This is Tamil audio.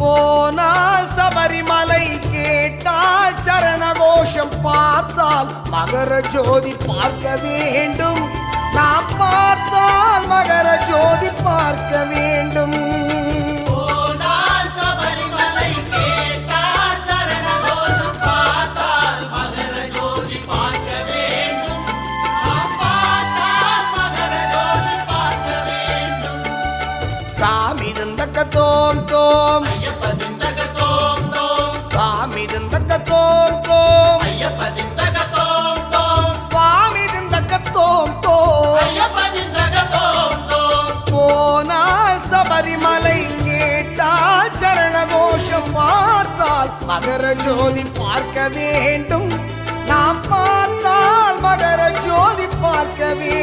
போனால் சபரிமலை கேட்டால் சரண கோஷம் பார்த்தால் மகர ஜோதி பார்க்க வேண்டும். நாம் சாமி இருந்தக்க தோம் தோம். ஐயப்ப திந்தக தோம் தோம். சாமி இருந்தக்க தோம் தோம். ஐயப்ப திந்தக தோம் தோம் சுவாமி இருந்தக்க தோம் போனால் சபரிமலை கேட்டால் சரண கோஷம் பார்த்தால் மகர ஜோதி பார்க்க வேண்டும். நாம் பார்த்தால் மகர ஜோதி பார்க்க வேண்டும்